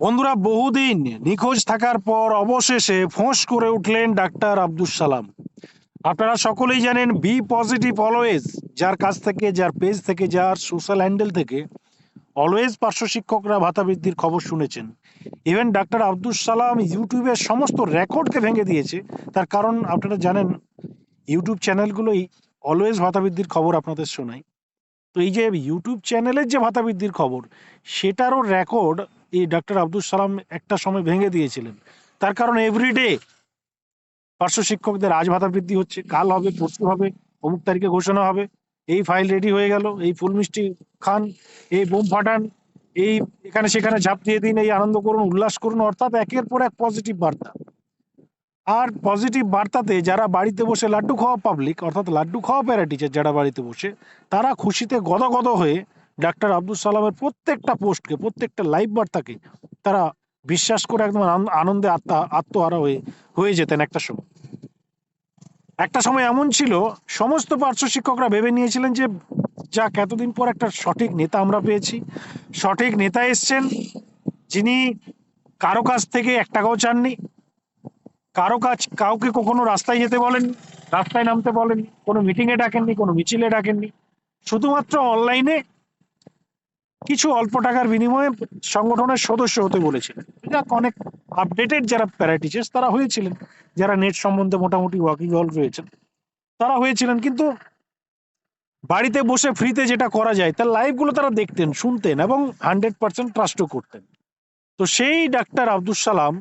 বন্ধুরা, বহুদিন নিখোঁজ থাকার পর অবশেষে ফোঁস করে উঠলেন ডাক্তার আব্দুল সালাম। আপনারা সকলেই জানেন, বি পজিটিভ অলওয়েজ, যার কাছ থেকে, যার পেজ থেকে, যার সোশ্যাল হ্যান্ডেল থেকে অলওয়েজ পার্শ্ব শিক্ষকরা ভাতা বৃদ্ধির খবর শুনেছেন। ইভেন ডাক্তার আব্দুল সালাম ইউটিউবের সমস্ত রেকর্ডকে ভেঙে দিয়েছে। তার কারণ আপনারা জানেন, ইউটিউব চ্যানেলগুলোই অলওয়েজ ভাতা বৃদ্ধির খবর আপনাদের শোনায়। তো এই যে ইউটিউব চ্যানেলের যে ভাতা বৃদ্ধির খবর, সেটারও রেকর্ড এই ডাক্তার আব্দুল সালাম একটা সময় ভেঙে দিয়েছিলেন। তার কারণ এভরিডে পার্শ্ব শিক্ষকদের আজ ভাতা বৃদ্ধি হচ্ছে, কাল হবে, পরশু হবে, অমুক তারিখে ঘোষণা হবে, এই ফাইল রেডি হয়ে গেল, এই ফুল মিষ্টি খান, এই বোম ফাটান, এই এখানে সেখানে ঝাঁপ দিয়ে দিন, এই আনন্দ করুন, উল্লাস করুন, অর্থাৎ একের পর এক পজিটিভ বার্তা। আর পজিটিভ বার্তাতে যারা বাড়িতে বসে লাড্ডু খাওয়া পাবলিক অর্থাৎ লাড্ডু খাওয়া প্যারা টিচার যারা বাড়িতে বসে, তারা খুশিতে গদগদ হয়ে ডাক্তার আব্দুল সালামের প্রত্যেকটা পোস্টকে, প্রত্যেকটা লাইভ বার্তাকে তারা বিশ্বাস করে একদম আনন্দে আত্মা, আত্মহারা হয়ে হয়ে যেতেন একটা সময়। একটা সময় এমন ছিল, সমস্ত পার্শ্ব শিক্ষকরা ভেবে নিয়েছিলেন যে যাক, এতদিন পর একটা সঠিক নেতা আমরা পেয়েছি। সঠিক নেতা এসছেন, যিনি কারও কাছ থেকে এক টাকাও চাননি, কারও কাজ কাউকে কখনো রাস্তায় যেতে বলেন রাস্তায় নামতে বলেন কোনো মিটিংয়ে ডাকেননি, কোনো মিছিলে ডাকেননি। শুধুমাত্র অনলাইনে কিছু অল্প টাকার বিনিময়ে সংগঠনের সদস্য হতে বলেছিলেন। যাক অনেক আপডেটেড যারা প্যারাটিচার্স তারা হয়েছিলেন। যারা নেট সম্বন্ধে মোটামুটি ওয়াকিং অল রয়েছেন, তারা হয়েছিলেন। কিন্তু বাড়িতে বসে ফ্রিতে যেটা করা যায়, তার লাইভগুলো তারা দেখতেন, শুনতেন এবং হান্ড্রেড পার্সেন্ট ট্রাস্টও করতেন। তো সেই ডাক্তার আব্দুল সালাম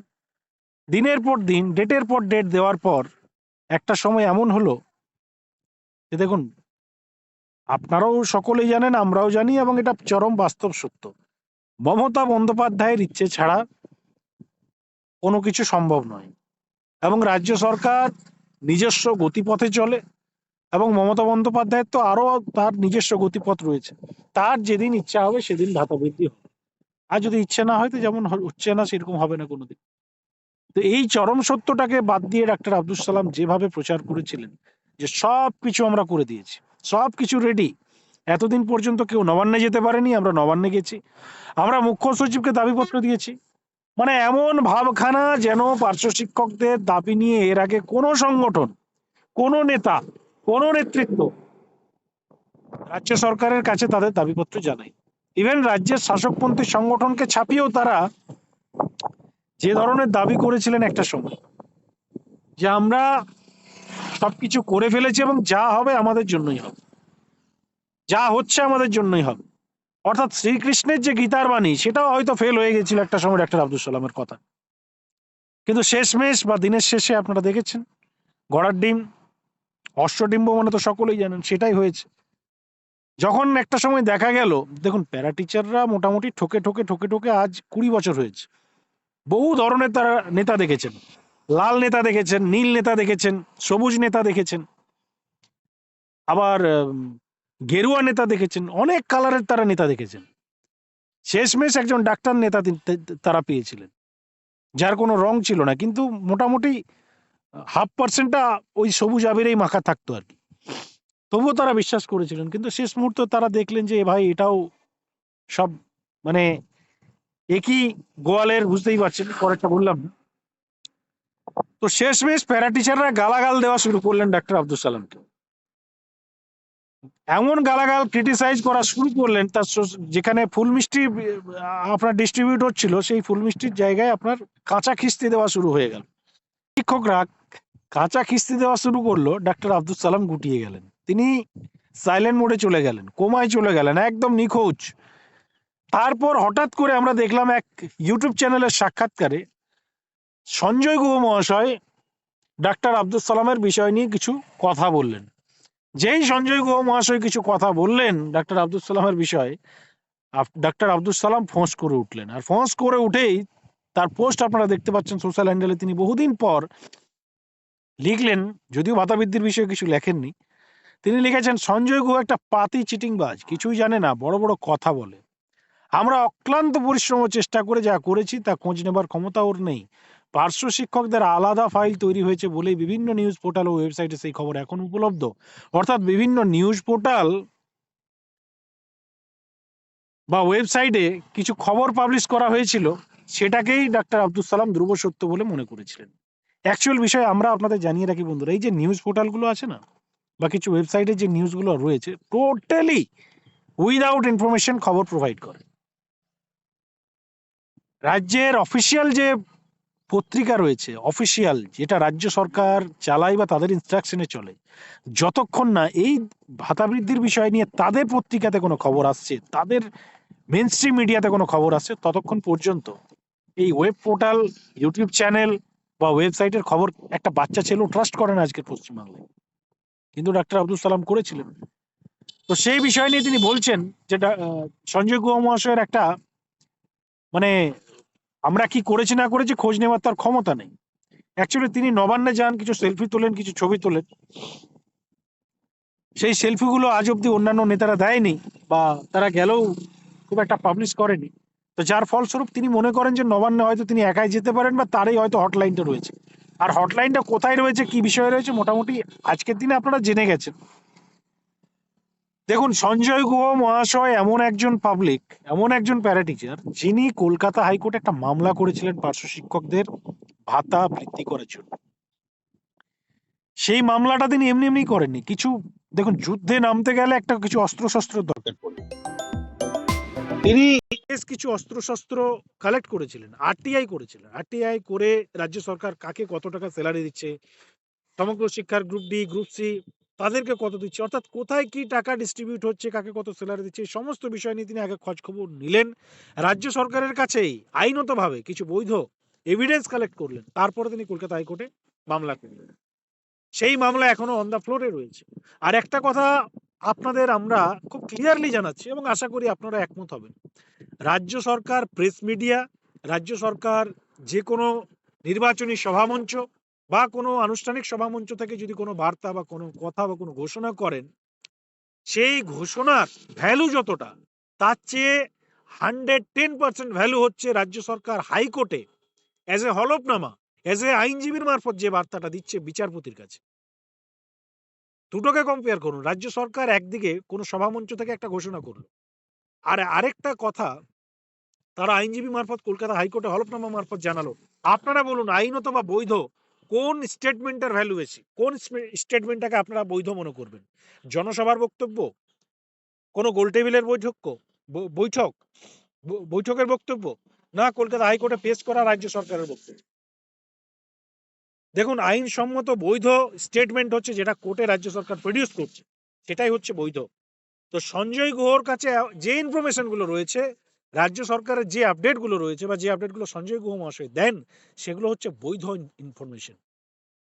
দিনের পর দিন ডেটের পর ডেট দেওয়ার পর একটা সময় এমন হলো যে দেখুন আপনারাও সকলেই জানেন, আমরাও জানি এবং এটা চরম বাস্তব সত্য। মমতা বন্দ্যোপাধ্যায়ের ইচ্ছে ছাড়া কোনো কিছু সম্ভব নয় এবং রাজ্য সরকার নিজস্ব গতিপথে চলে এবং মমতা বন্দ্যোপাধ্যায়ের তো আরও তার নিজস্ব গতিপথ রয়েছে। তার যেদিন ইচ্ছা হবে সেদিন ভাতা বৃদ্ধি হবে। আর যদি ইচ্ছে না হয় তো যেমন হচ্ছে না সেরকম হবে না কোনোদিন। তো এই চরম সত্যটাকে বাদ দিয়ে ডাক্তার আব্দুল সালাম যেভাবে প্রচার করেছিলেন যে সব কিছু আমরা করে দিয়েছি। সব কিছু রেডি এতদিন পর্যন্ত কেউ নবান্নে যেতে পারেনি, আমরা নবান্নে গেছি। আমরা মুখ্য সচিবকে দাবিপত্র দিয়েছি। মানে এমন ভাবখানা যেন পার্শ্ব শিক্ষকদের দাবি নিয়ে এর আগে কোনো সংগঠন, কোনো নেতা, কোনো নেতৃত্ব রাজ্য সরকারের কাছে তাদের দাবিপত্র জানায়। ইভেন রাজ্যের শাসকপন্থী সংগঠনকে ছাপিয়েও তারা যে ধরনের দাবি করেছিলেন একটা সময়, যে আমরা সবকিছু করে ফেলেছে এবং যা হবে আমাদের জন্যই হবে। যা হচ্ছে আমাদের জন্যই হবে। অর্থাৎ শ্রীকৃষ্ণের যে গীতার বাণী, সেটাও হয়তো ফেল হয়ে গেছিল একটা সময় ডাক্তার আব্দুল সালামের কথা। কিন্তু শেষমেশ বা দিনের শেষে আপনারা দেখেছেন, গড়ার ডিম অষ্টডিম্ব মানে তো সকলেই জানেন, সেটাই হয়েছে। যখন একটা সময় দেখা গেল, দেখুন, প্যারা টিচাররা মোটামুটি ঠকে ঠকে ঠকে ঠকে আজ কুড়ি বছর হয়েছে। বহু ধরনের তারা নেতা দেখেছেন। লাল নেতা দেখেছেন, নীল নেতা দেখেছেন, সবুজ নেতা দেখেছেন। আবার গেরুয়া নেতা দেখেছেন, অনেক কালারের তারা নেতা দেখেছেন। শেষমেশ একজন ডাক্তার নেতা তারা পেয়েছিলেন। যার কোনো রং ছিল না, কিন্তু মোটামুটি, হাফ পার্সেন্টটা ওই সবুজ আবিরেই মাখা থাকতো আর কি। তবুও তারা বিশ্বাস করেছিলেন, কিন্তু শেষ মুহূর্তে তারা দেখলেন যে ভাই, এটাও সব মানে একই গোয়ালের, বুঝতেই পারছেন, পরেরটা বললাম না। তো শেষমেশ প্যারা টিচাররা গালাগাল দেওয়া শুরু করলেন ডাক্তার আব্দুল সালামকে। এমন গালাগাল ক্রিটিসাইজ করা শুরু করলেন, তার যেখানে ফুল মিষ্টি আপনার ডিস্ট্রিবিউট হচ্ছিল সেই ফুল মিষ্টির জায়গায় আপনার কাঁচা খিস্তি দেওয়া শুরু হয়ে গেল। শিক্ষকরা কাঁচা খিস্তি দেওয়া শুরু করল, ডাক্তার আব্দুল সালাম গুটিয়ে গেলেন। তিনি সাইলেন্ট মোডে চলে গেলেন, কোমায় চলে গেলেন, একদম নিখোঁজ। তারপর হঠাৎ করে আমরা দেখলাম এক ইউটিউব চ্যানেলের সাক্ষাৎকারে সঞ্জয় গুহ মহাশয় ডাক্তার আব্দুল সালামের বিষয় নিয়ে কিছু কথা বললেন। যেই সঞ্জয় গুহ মহাশয় কিছু কথা বললেন ডাক্তার আব্দুল সালামের বিষয়ে ডাক্তার আব্দুল সালাম ফোঁস করে উঠলেন। আর ফোঁস করে উঠেই তার পোস্ট আপনারা দেখতে পাচ্ছেন সোশ্যাল হ্যান্ডেলে, তিনি বহুদিন পর লিখলেন, যদিও ভাতা বৃদ্ধির বিষয়ে কিছু লেখেননি, তিনি লিখেছেন, সঞ্জয় গুহ একটা পাতি চিটিংবাজ, কিছুই জানে না, বড় বড় কথা বলে। আমরা অক্লান্ত পরিশ্রম চেষ্টা করে যা করেছি তা খোঁজ নেবার ক্ষমতা ওর নেই। পার্শ্ব শিক্ষকদের আলাদা ফাইল তৈরি হয়েছে বলেই বিভিন্ন নিউজ পোর্টাল ও ওয়েবসাইটে সেই খবর এখন উপলব্ধ। অর্থাৎ বিভিন্ন নিউজ পোর্টাল বা ওয়েবসাইটে কিছু খবর পাবলিশ করা হয়েছিল, সেটাকেই ডাক্তার আব্দুল সালাম ধ্রুব সত্য বলে মনে করেছিলেন। অ্যাকচুয়াল বিষয় আমরা আপনাদের জানিয়ে রাখি বন্ধুরা, এই যে নিউজ পোর্টালগুলো আছে না, বা কিছু ওয়েবসাইটে যে নিউজগুলো রয়েছে, টোটালি উইদাউট ইনফরমেশন খবর প্রোভাইড করে। রাজ্যের অফিসিয়াল যে পত্রিকা রয়েছে অফিসিয়াল যেটা রাজ্য সরকার চালায় বা তাদের ইনস্ট্রাকশনে চলে। যতক্ষণ না এই ভাতা বৃদ্ধির বিষয় নিয়ে তাদের পত্রিকাতে কোনো খবর আসছে, তাদের মেন মিডিয়াতে কোনো খবর আসছে, ততক্ষণ পর্যন্ত এই ওয়েব পোর্টাল ইউটিউব চ্যানেল বা ওয়েবসাইটের খবর একটা বাচ্চা ছেলেও ট্রাস্ট করে না আজকের পশ্চিমবাংলায়। কিন্তু ডাক্তার আব্দুল সালাম করেছিলেন। তো সেই বিষয় নিয়ে তিনি বলছেন যেটা সঞ্জয় গুহ মহাশয়ের একটা মানে আমরা কি করেছি না করেছি খোঁজ নেওয়ার তার ক্ষমতা নেই। অ্যাকচুয়ালি তিনি নবান্নে যান, কিছু সেলফি তোলেন, কিছু ছবি তোলেন। সেই সেলফিগুলো আজ অব্দি অন্যান্য নেতারা দেয়নি বা তারা গেলেও খুব একটা পাবলিশ করেনি। তো যার ফলস্বরূপ তিনি মনে করেন যে নবান্নে হয়তো তিনি একাই যেতে পারেন বা তারই হয়তো হটলাইনটা রয়েছে। আর হটলাইনটা কোথায় রয়েছে, কি বিষয়ে রয়েছে, মোটামুটি আজকের দিনে আপনারা জেনে গেছেন। দেখুন, সঞ্জয় গুহ মহাশয় এমন একজন পাবলিক এমন একজন প্যারাটিচার যিনি কলকাতা হাইকোর্টে একটা মামলা করেছিলেন পার্শ্ব শিক্ষকদের ভাতা বৃদ্ধি করার জন্য। সেই মামলাটা তিনি এমনি এমনি করেননি। কিছু, দেখুন, যুদ্ধে নামতে গেলে একটা কিছু অস্ত্র শস্ত্র দরকার পড়ে। তিনি বেশ কিছু অস্ত্র শস্ত্র কালেক্ট করেছিলেন। আরটিআই করেছিলেন আরটিআই করে রাজ্য সরকার কাকে কত টাকা স্যালারি দিচ্ছে? সমগ্র শিক্ষার গ্রুপ ডি গ্রুপ সি তাদেরকে কত দিচ্ছে? অর্থাৎ কোথায় কি টাকা ডিস্ট্রিবিউট হচ্ছে, কাকে কত স্যালারি দিচ্ছে, এই সমস্ত বিষয় নিয়ে তিনি আগে খোঁজ খবর নিলেন। রাজ্য সরকারের কাছেই আইনতভাবে কিছু বৈধ এভিডেন্স কালেক্ট করলেন। তারপরে তিনি কলকাতা হাইকোর্টে মামলা করলেন। সেই মামলা এখনও অন দ্য ফ্লোরে রয়েছে। আর একটা কথা আপনাদের আমরা খুব ক্লিয়ারলি জানাচ্ছি এবং আশা করি আপনারা একমত হবেন। রাজ্য সরকার প্রেস মিডিয়া রাজ্য সরকার যে কোনো নির্বাচনী সভামঞ্চ বা কোনো আনুষ্ঠানিক সভামঞ্চ থেকে যদি কোনো বার্তা বা কোনো কথা বা কোনো ঘোষণা করেন, সেই ঘোষণার ভ্যালু যতটা, তার চেয়ে হান্ড্রেড টেন পার্সেন্ট ভ্যালু হচ্ছে রাজ্য সরকার হাইকোর্টে অ্যাজ এ হলফনামা অ্যাজ এ আইনজীবীর মারফত যে বার্তাটা দিচ্ছে বিচারপতির কাছে। দুটোকে কম্পেয়ার করুন, রাজ্য সরকার একদিকে কোনো সভামঞ্চ থেকে একটা ঘোষণা করল, আর আরেকটা কথা তারা আইনজীবী মারফত কলকাতা হাইকোর্টে হলফনামা মারফত জানালো। আপনারা বলুন, আইনত বা বৈধ কোন স্টেটমেন্টের ভ্যালু বেশি? কোন স্টেটমেন্টটাকে আপনারা বৈধ মনে করবেন? জনসভার বক্তব্য? কোনো গোলটেবিলের বৈঠক? বৈঠক? বৈঠকের বক্তব্য? না, কলকাতা হাইকোর্টে পেশ করা রাজ্য সরকারের বক্তব্য। দেখুন, আইনসম্মত বৈধ স্টেটমেন্ট হচ্ছে যেটা কোর্টে রাজ্য সরকার প্রডিউস করছে। সেটাই হচ্ছে বৈধ। তো সঞ্জয় গুহর কাছে, যে ইনফরমেশনগুলো রয়েছে রাজ্য সরকারের যে আপডেটগুলো রয়েছে বা যে আপডেটগুলো সঞ্জয় গুহ মহাশয় দেন, সেগুলো হচ্ছে বৈধ ইনফরমেশন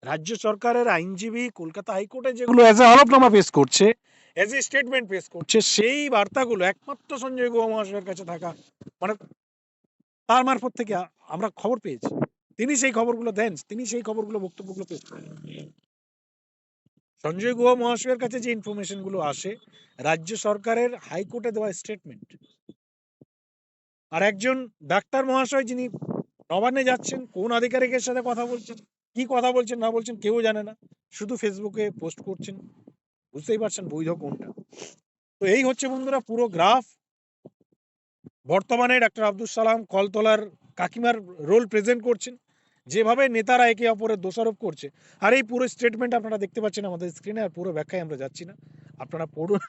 রাজ্য সরকারের আইনজীবী কলকাতা হাইকোর্টে যেগুলো অ্যাজ এ হলফনামা পেশ করছে অ্যাজ এ স্টেটমেন্ট পেশ করছে, সেই বার্তাগুলো একমাত্র সঞ্জয় গুহ মহাশয়ের কাছে থাকা মানে তার মারফত থেকে আমরা খবর পেয়েছি। তিনি সেই খবরগুলো দেন, তিনি সেই খবরগুলো, বক্তব্যগুলো পেশ করেন সঞ্জয় গুহ মহাশয়ের কাছে যে ইনফরমেশনগুলো আসে, রাজ্য সরকারের হাইকোর্টে দেওয়া স্টেটমেন্ট আর একজন ডাক্তার মহাশয় যিনি নবান্নে যাচ্ছেন, কোন আধিকারিকের সাথে কথা বলছেন, কি কথা বলছেন না বলছেন কেউ জানে না। শুধু ফেসবুকে পোস্ট করছেন। বুঝতেই পারছেন বৈধ কোনটা। তো এই হচ্ছে বন্ধুরা পুরো গ্রাফ বর্তমানে ডাক্তার আব্দুল সালাম কলতলার কাকিমার রোল প্রেজেন্ট করছেন। যেভাবে নেতারা একে অপরের দোষারোপ করছে। আর এই পুরো স্টেটমেন্ট আপনারা দেখতে পাচ্ছেন আমাদের স্ক্রিনে আর পুরো ব্যাখ্যায় আমরা যাচ্ছি না। আপনারা পড়ুন।